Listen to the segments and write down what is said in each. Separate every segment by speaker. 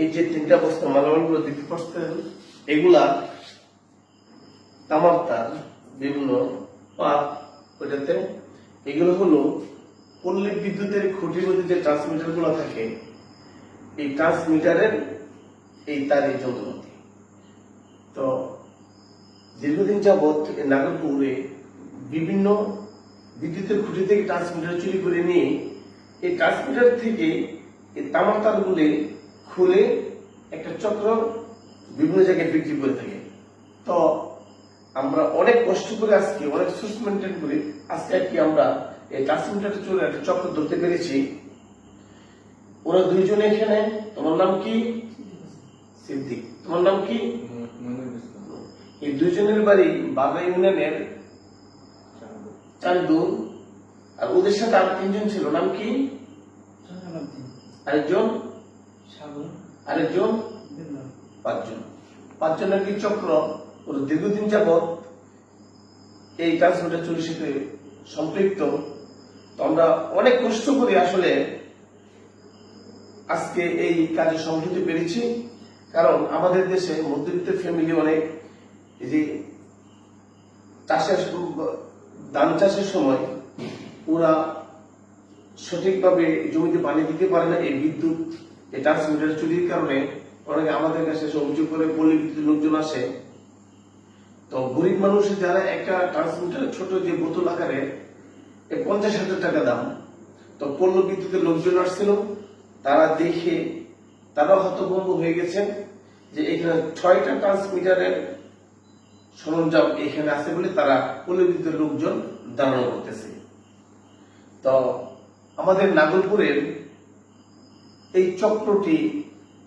Speaker 1: এই যে তিনটা বস্তা মালামালগুলো দেখতে পাচ্ছেন, এগুলা তামার তার বিভিন্ন পাত এগুলো হলো পল্লী বিদ্যুতের খুঁটির মধ্যে যে ট্রান্সমিটারগুলো থাকে, এই ট্রান্সমিটারের এই তারের যন্ত্রপাতি। তো দীর্ঘদিন যাবৎ নাগরপুরে বিভিন্ন বিদ্যুতের খুঁটি থেকে ট্রান্সমিটার চুরি করে নিয়ে এই ট্রান্সমিটার থেকে এই তামার তারগুলি খুলে একটা চক্র বিভিন্ন জায়গায় বিক্রি করে থাকে। তো আমরা অনেক কষ্ট করে আজকে অনেক সুস মেনটেন করে আজকে আর কি আমরা এই ট্রান্সমিটারটা চলে একটা চক্র ধরতে পেরেছি। ওরা দুইজনে এখানে তোমার নাম কি? সিদ্দিক। তোমার নাম কি? এই দুইজনের বাড়ি বাগা ইউনিয়নের চান্দু আর ওদের সাথে আর তিনজন ছিল নাম কি? আরেকজন? আরেকজন পাঁচজন। পাঁচজনের কি চক্র? ওর দীর্ঘদিন যাবৎ এই ট্রান্সপোর্টের চুরির সাথে সম্পৃক্ত। তো আমরা অনেক কষ্ট করে আসলে আজকে এই কাজে সংযুক্ত পেরেছি। কারণ আমাদের দেশে মধ্যবিত্ত ফ্যামিলি অনেক। এই যে চাষের ধান চাষের সময় ওরা সঠিকভাবে জমিতে পানি দিতে পারে না এই বিদ্যুৎ এই ট্রান্সমিটার চুরির কারণে অনেকে আমাদের কাছে অভিযোগ করে পল্লী বিদ্যুৎ লোকজন আসে। তো গরিব মানুষ যারা একটা ট্রান্সমিটার ছোট যে বোতল আকারে পঞ্চাশ হাজার টাকা দাম, তো পল্লী বিদ্যুতের লোকজন আসছিল, তারা দেখে তারা হতভম্ব হয়ে গেছেন যে এখানে ছয়টা ট্রান্সমিটারের সরঞ্জাম এখানে আছে বলে তারা পল্লী বিদ্যুতের লোকজন দাঁড়ানো করতেছে। তো আমাদের নাগরপুরের এই চক্রটি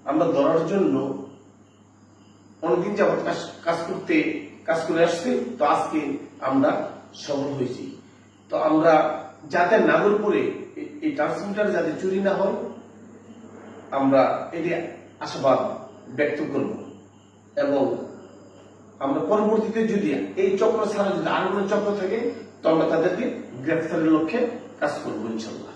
Speaker 1: আমরা ধরার জন্য অনেকদিন যাবৎ কাজ করতে, কাজ করে আসছি। তো আজকে আমরা সফল হয়েছি। তো আমরা যাতে নাগরপুরে এই ট্রান্সমিটার যাতে চুরি না হয়, আমরা এটি আশাবাদ ব্যক্ত করব। এবং আমরা পরবর্তীতে যদি এই চক্র ছাড়া যদি আরও কোনো চক্র থাকে, তো আমরা তাদেরকে গ্রেফতারের লক্ষ্যে কাজ করব ইনশাল্লাহ